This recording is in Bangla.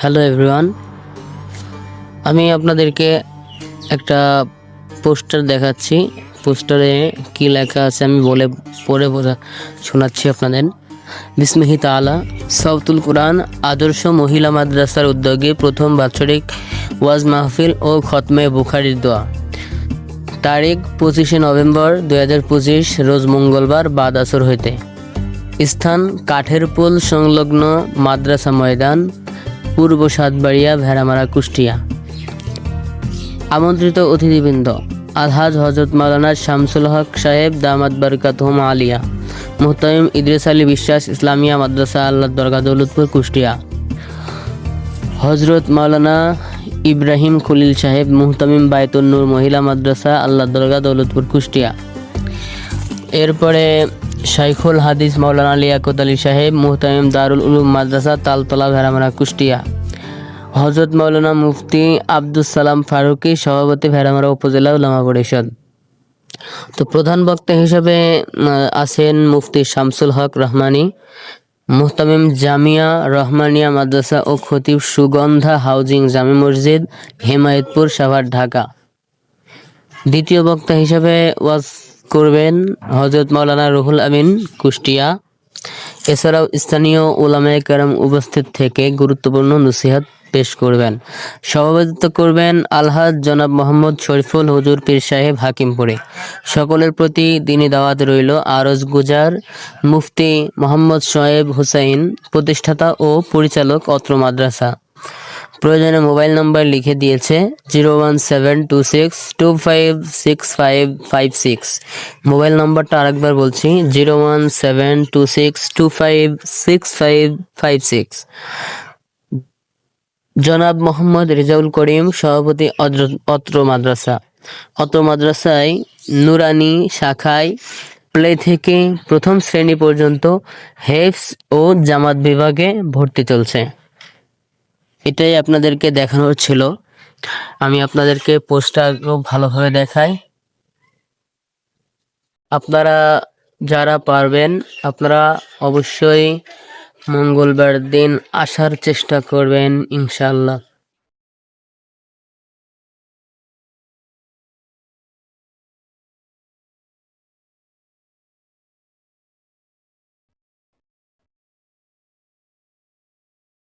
হ্যালো এভরিওয়ান, আমি আপনাদেরকে একটা পোস্টার দেখাচ্ছি। পোস্টারে কি লেখা আছে আমি বলে, পড়ে বোঝা, শোনাচ্ছি আপনাদের। বিসমিহি তালা সাউতুল কোরআন, আদর্শ মহিলা মাদ্রাসার উদ্যোগে প্রথম বাৎসরিক ওয়াজ মাহফিল ও খতমে বুখারির দোয়া। তারিখ পঁচিশে নভেম্বর দুই হাজার পঁচিশ, রোজ মঙ্গলবার বাদ আসর হইতে। স্থান কাঠের পোল সংলগ্ন মাদ্রাসা ময়দান পূর্ব সাতবাড়িয়া, ভেড়ামারা, কুষ্টিয়া। আমন্ত্রিত অতিথিবৃন্দ, আলহাজ হজরত মাওলানা শামসুল হক সাহেব, দামাত বরকাতহম আলিয়া, মুহতামিম ইদ্রিস আলী বিশ্বাস, ইসলামিয়া মাদ্রাসা, আল্লাহ দরগা দৌলতপুর, কুষ্টিয়া। হজরত মাওলানা ইব্রাহিম খলিল সাহেব, মুহতামিম বায়তুন নূর মহিলা মাদ্রাসা, আল্লাহ দরগা দৌলতপুর, কুষ্টিয়া। এরপরে শাইখুল হাদিস, মাওলানা লিয়াকত আলী সাহেব, মুহতামিম দারুল উলুম মাদ্রাসা, তালতলা, ভেড়ামারা, কুষ্টিয়া। হজরত মাওলানা মুফতি আব্দুল সালাম ফারুকি, সভাপতি ভেড়ামারা উপজেলা উলামা পরিষদ। তো প্রধান বক্তা হিসেবে আছেন মুফতি শামসুল হক রহমানী, মুহতামিম জামিয়া রহমানিয়া মাদ্রাসা ও খতিব সুগন্ধা হাউজিং জামি মসজিদ, হেমায়তপুর, সাভার, ঢাকা। দ্বিতীয় বক্তা হিসেবে ওয়াজ করবেন হজরত মাওলানা রুহুল আমিন কুষ্টিয়া। এছাড়াও স্থানীয় ওলামায়ে কেরাম উপস্থিত থেকে গুরুত্বপূর্ণ নসিহাত পেশ করবেন। সভাপতিত্ব করবেন আলহাজ জনাব মোহাম্মদ শরীফুল হুজুর পীর সাহেব হাকিমপুরে। সকলের প্রতি দিনী দাওয়াত রইল আরজ গুজার। মুফতি মোহাম্মদ শোয়েব হুসাইন, প্রতিষ্ঠাতা ও পরিচালক অত্র মাদ্রাসা। প্রয়োজনে মোবাইল নাম্বার লিখে দিয়েছে zero one seven two six two five six five five six. Mobile নাম্বারটা আরেকবার বলছি, zero one seven two six two five six five five six. জনাব মোহাম্মদ রেজাউল করিম, সভাপতি অত্র মাদ্রাসা। অত্র মাদ্রাসায় নুরানি শাখায় প্লে থেকে প্রথম শ্রেণি পর্যন্ত হেফস ও জামাত বিভাগে ভর্তি চলছে। এটাই আপনাদেরকে দেখানোর ছিল। আমি আপনাদেরকে পোস্টটা ভালোভাবে দেখাই। আপনারা যারা পারবেন, আপনারা অবশ্যই মঙ্গলবার দিন আসার চেষ্টা করবেন ইনশাল্লাহ